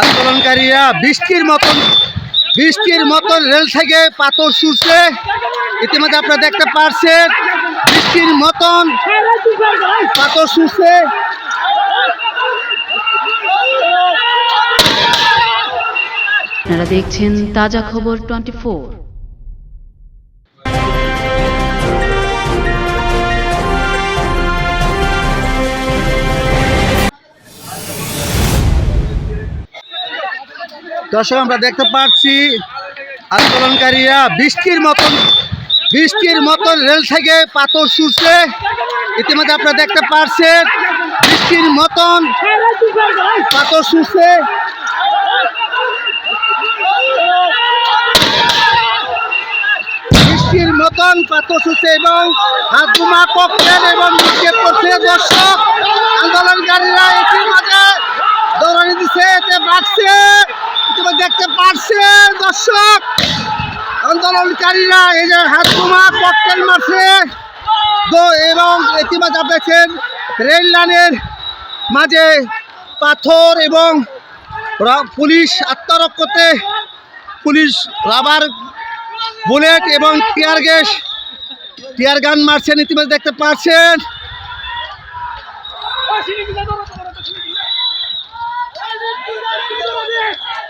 আন্দোলনকারীরা বৃষ্টির মতন বৃষ্টির মতন রেল থেকে পাথর ছুটছে। ইতিমধ্যে আপনারা দেখতে পারছেন, বৃষ্টির মতন পাথর ছুটছে। আপনারা দেখছেন তাজা খবর টোয়েন্টি দর্শক, আমরা দেখতে পাচ্ছি আন্দোলনকারীরা বৃষ্টির মতন বৃষ্টির মতন রেল থেকে পাথর ছুটছে। ইতিমধ্যে আপনারা দেখতে পাচ্ছেন বৃষ্টির মতন পাথর ছুটছে। বৃষ্টির মতন পাথর ছুটছে এবং হাত বোমা ককটেল এবং নিক্ষেপ করছে দর্শক। আন্দোলনকারীরা ইতিমধ্যে দৌড়ানি দিচ্ছে এতে বাড়ছে। ইতিমধ্যে দেখতে পারছে দর্শক। আন্দোলনকারীরা এই যে হাত বোমা ককটেল মারছে। তো এবং ইতিমধ্যে দেখছেন রেল লাইনের মাঝে পাথর এবং পুলিশ আত্মরক্ষতে পুলিশ রাবার বুলেট এবং টিয়ার গ্যাস, টিয়ার গান মারছেন ইতিমধ্যে দেখতে পাচ্ছেন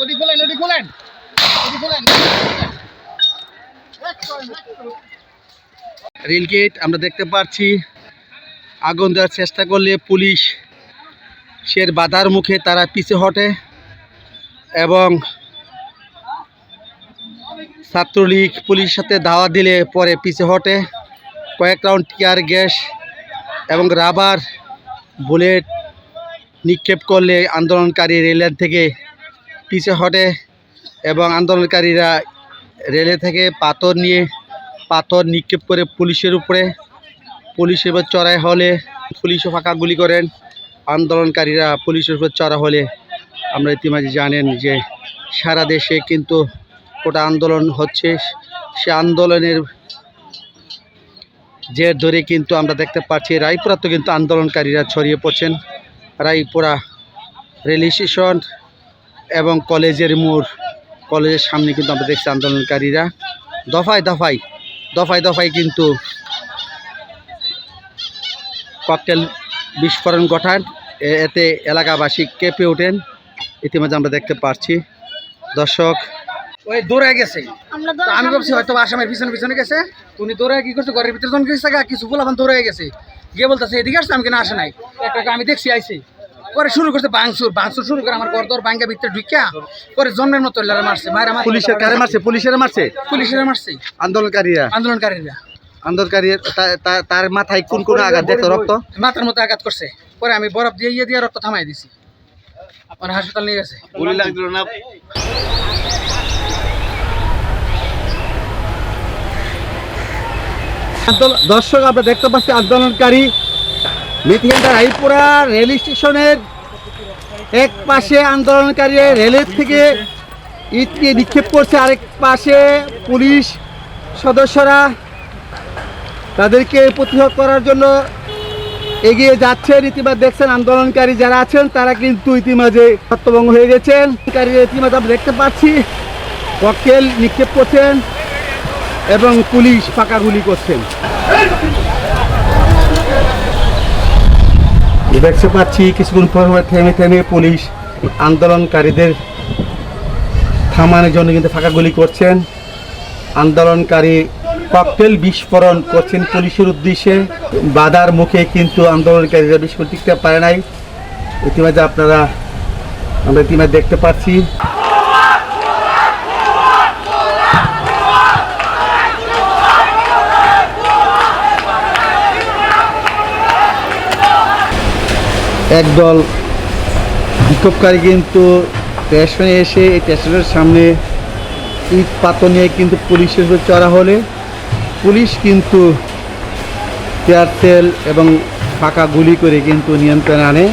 ওটি রেল গেট, আমরা দেখতে পাচ্ছি। আগুন দেওয়ার চেষ্টা করলে পুলিশ সের বাধার মুখে তারা পিছে হটে এবং ছাত্রলীগ পুলিশের সাথে ধাওয়া দিলে পরে পিছে হটে। কয়েক রাউন্ড টিয়ার গ্যাস এবং রাবার, বুলেট নিক্ষেপ করলে আন্দোলনকারী রেলের থেকে পিছে হটে এবং আন্দোলনকারীরা রেলে থেকে পাথর নিয়ে পাথর নিক্ষেপ করে পুলিশের উপরে, পুলিশের উপর চড়াই হলে পুলিশও ফাঁকা গুলি করেন। আন্দোলনকারীরা পুলিশের উপর চড়া হলে আমরা ইতিমাঝে জানেন যে সারা দেশে কিন্তু ওটা আন্দোলন হচ্ছে। সে আন্দোলনের যে ধরে কিন্তু আমরা দেখতে পাচ্ছি, রায়পুরা তো কিন্তু আন্দোলনকারীরা ছড়িয়ে পড়ছেন। রায়পুরা রেল স্টেশন এবং কলেজের মোড়, কলেজের সামনে কিন্তু আমরা দেখছি আন্দোলনকারীরা। দফায় দফায় দফায় দফায় কিন্তু ককটেল বিস্ফোরণ ঘটান। এতে এলাকাবাসী কেঁপে ওঠেন। ইতিমধ্যে আমরা দেখতে পাচ্ছি। দর্শক ওই দৌড়ায় গেছে। আমরা আমি ভাবছি হয়তো আসামের পিছনে পিছনে গেছে। উনি দৌড়ায় কি করছে? ঘরের ভিতরে যখন গেছে কিছু বলাবান দৌড়ায় গেছে। গিয়ে বলতেছে এদিকে আসছে? আমি কেন আসে নাই। একটা আমি দেখছি আইছি। পরে শুরু করছে বাংসুর। বাংসুর শুরু করে আমার ঘর দর বাঙ্গা ভিতরে ঢুকিয়া পরে জন্মের মতো মারছে মায়ের আমার পুলিশের কারে মারছে? পুলিশের মারছে? পুলিশের মারছে। আন্দোলনকারীরা? আন্দোলনকারীরা। আন্দোলনকারী তার মাথায় কোন কোন আঘাত দেখতো রক্ত? মাথার মতো আঘাত করছে। পরে আমি বরফ দিয়ে ইয়ে দিয়ে রক্ত থামাই দিছি। পরে হাসপাতাল নিয়ে গেছে। গুলি লাগছিল না? দর্শক, আমরা দেখতে পাচ্ছি আন্দোলনকারী মিথিয়ান্ডা রায়পুরা রেল স্টেশনের এক পাশে আন্দোলনকারী রেলের থেকে ইটকে নিক্ষেপ করছে আরেক পাশে পুলিশ সদস্যরা। তাদেরকে প্রতিহত করার জন্য এগিয়ে যাচ্ছেন। ইতিমধ্যে দেখছেন আন্দোলনকারী যারা আছেন, তারা কিন্তু ইতিমাঝে হত্যভঙ্গ হয়ে গেছেন। ইতিমধ্যে আমরা দেখতে পাচ্ছি ককটেল নিক্ষেপ করছেন। এবং পুলিশ ফাঁকা গুলি করছেন দেখতে পাচ্ছি, কিছুক্ষণ পর থেমে থেমে পুলিশ আন্দোলনকারীদের থামানোর জন্য কিন্তু ফাঁকা গুলি করছেন। আন্দোলনকারী ককটেল বিস্ফোরণ করছেন পুলিশের উদ্দেশ্যে। বাধার মুখে কিন্তু আন্দোলনকারীরা বিস্ফোরণ টিকতে পারে নাই। ইতিমধ্যে আপনারা, আমরা ইতিমধ্যে দেখতে পাচ্ছি। একদল বিক্ষোভকারী কিন্তু স্টেশনে এসে এই স্টেশনের সামনে ইট পাথর নিয়ে কিন্তু পুলিশের উপর চড়া হলে পুলিশ কিন্তু টিয়ার তেল এবং ফাঁকা গুলি করে কিন্তু নিয়ন্ত্রণে আনে।